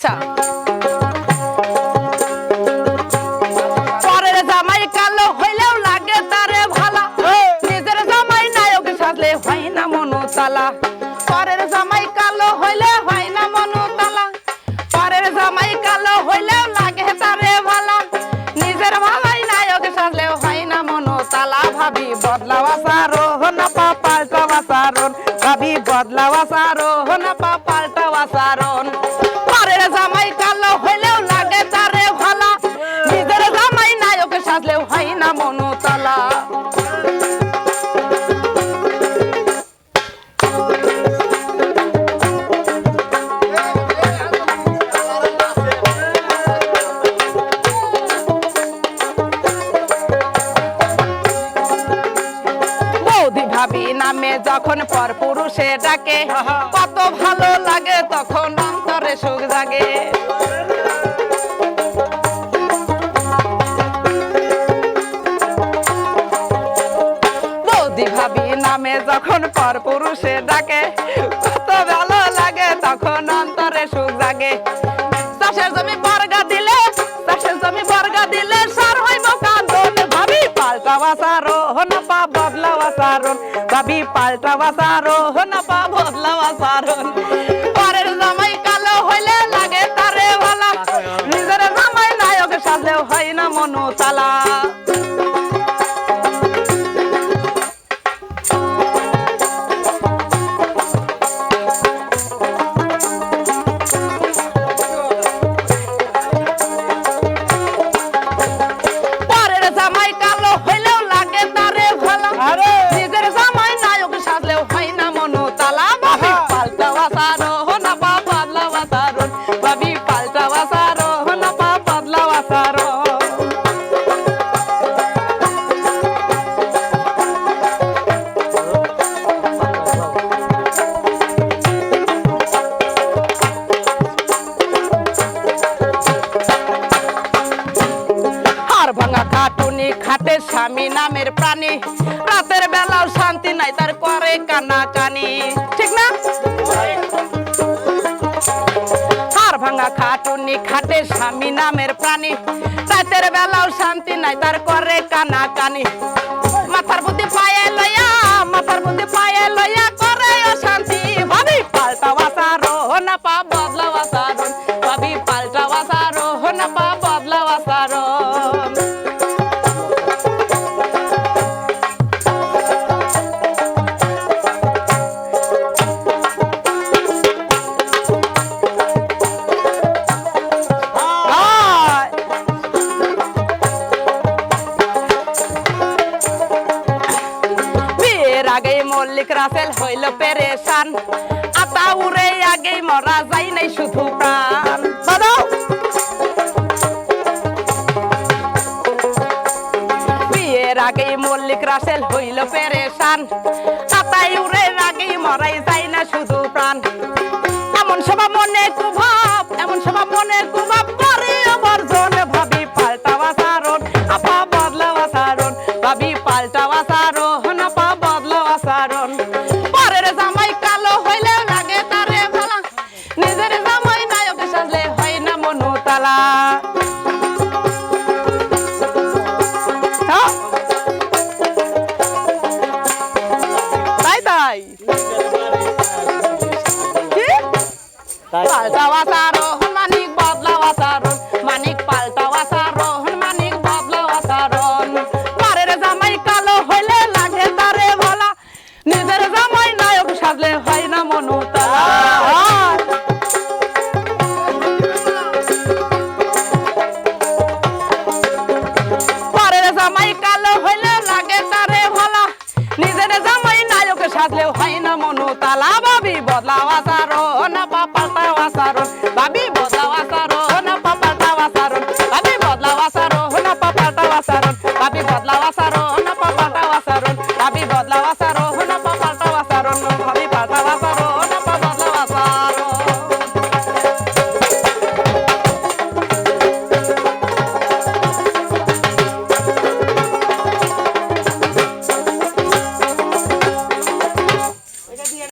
আচ্ছা। পরের জামাই কালো হইলেও লাগে তারে ভালা। নিজের জামাই নায়ক সাজলে হয় না মনো তালা পরের জামাই কালো হইলে হয় না মনো তালা পরের জামাই কালো হইলেও লাগে তারে ভালা। নিজের ভালাই নায়ক সাজলেও হয় না মনো তালা ভাবি বদলাওয়া সারো না সারণ ভাবি বদলাওয়া সারো যখন পর পুরুষে ডাকে কত ভালো লাগে তখন অন্তরে সুখ জাগে। ভাবি নামে যখন পর পুরুষে ডাকে কত ভালো লাগে তখন অন্তরে সুখ জাগে। চাষের জমি বর্গা দিলে চাষের জমি বর্গা দিলে সার ভাবি না পা বদলা বাসারণ ভাবি পাল্টা বাসারো না পা বদলা বাসারণ পরের জামাই কালো হইলে লাগে তারে ভালা নিজের জামাই নায়ক সাজলেও হয় না মনো তালা হাড় ভাঙা খাটুনি, খাটে স্বামী নামের প্রাণী। রাতের বেলাও শান্তি নাই, তার করে কানা কানি ঠিক না? ভাঙা খাটুনি, খাটে স্বামী নামের প্রাণী। রাতের বেলাও শান্তি নাই, তার করে কানা কানি মাথার বুদ্ধি পায়ে লইয়া, মাথার বুদ্ধি পায়ে করে অশান্তি ভাবি। পাল্টা বাসারো না পা বিয়ের আগে মল্লিক রাসেল হইল পেরেশান। আতা উড়ে আগেই মরা যাই নাই শুধু প্রাণ। বিয়ের আগেই মল্লিক রাসেল হইল পেরেশান। আতাই উড়ে আগেই মরাই পাল্টাও আসারোহণ মানিক বদলাও মানিক কালো নায়ক কালো হইলে হয় মনুতালা। বাবি asaron, babi botla asaron, hona papa ta asaron, babi botla asaron, hona papa ta asaron, babi botla asaron, hona papa ta asaron, babi botla asaron.